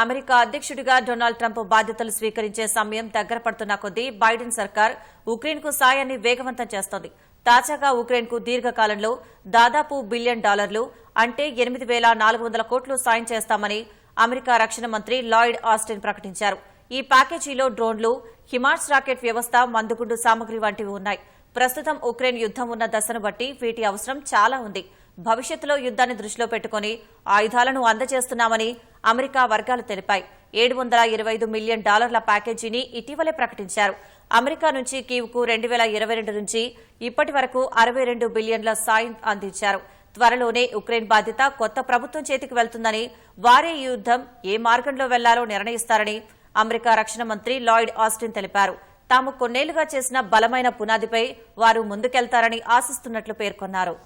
America అధ్యక్షుడిగా Donald Trump బాధ్యతలు స్వీకరించే సమయం దగ్గర పడుతున్న కొద్దీ బైడెన్ సర్కార్ ఉక్రెయిన్కు సాయాన్ని వేగవంతం చేస్తోంది. తాజాగా ఉక్రెయిన్కు దీర్ఘకాలంలో దాదాపు బిలియన్ డాలర్లు అంటే ఎనిమిది వేల నాలుగు వందల కోట్లు సాయం చేస్తామని అమెరికా రక్షణ మంత్రి లాయిడ్ ఆస్టిన్ ప్రకటించారు. ఈ ప్యాకేజీలో డ్రోన్లు హిమార్స్ రాకెట్ వ్యవస్థ మందుగుండు సామగ్రి వంటివి ఉన్నాయి. ప్రస్తుతం ఉక్రెయిన్ యుద్దం ఉన్న దశను బట్టి వీటి అవసరం చాలా ఉంది. భవిష్యత్తులో యుద్దాన్ని దృష్టిలో పెట్టుకుని ఆయుధాలను అందజేస్తున్నామని అమెరికా వర్గాలు తెలిపాయి. ఏడు వందల ఇరవై ఐదు మిలియన్ డాలర్ల ప్యాకేజీని ఇటీవలే ప్రకటించారు. అమెరికా నుంచి కీవ్కు రెండు వేల ఇరవై రెండు నుంచి ఇప్పటి వరకు అరవై రెండు బిలియన్ల సాయం అందించారు. త్వరలోనే ఉక్రెయిన్ బాధ్యత కొత్త ప్రభుత్వం చేతికి వెళ్తుందని వారే ఈ యుద్దం ఏ మార్గంలో వెళ్ళాలో నిర్ణయిస్తారని అమెరికా రక్షణ మంత్రి లాయిడ్ ఆస్టిన్ తెలిపారు. తాము కొన్నేళ్ళుగా చేసిన బలమైన పునాదిపై వారు ముందుకెళ్తారని ఆశిస్తున్నట్లు పేర్కొన్నారు.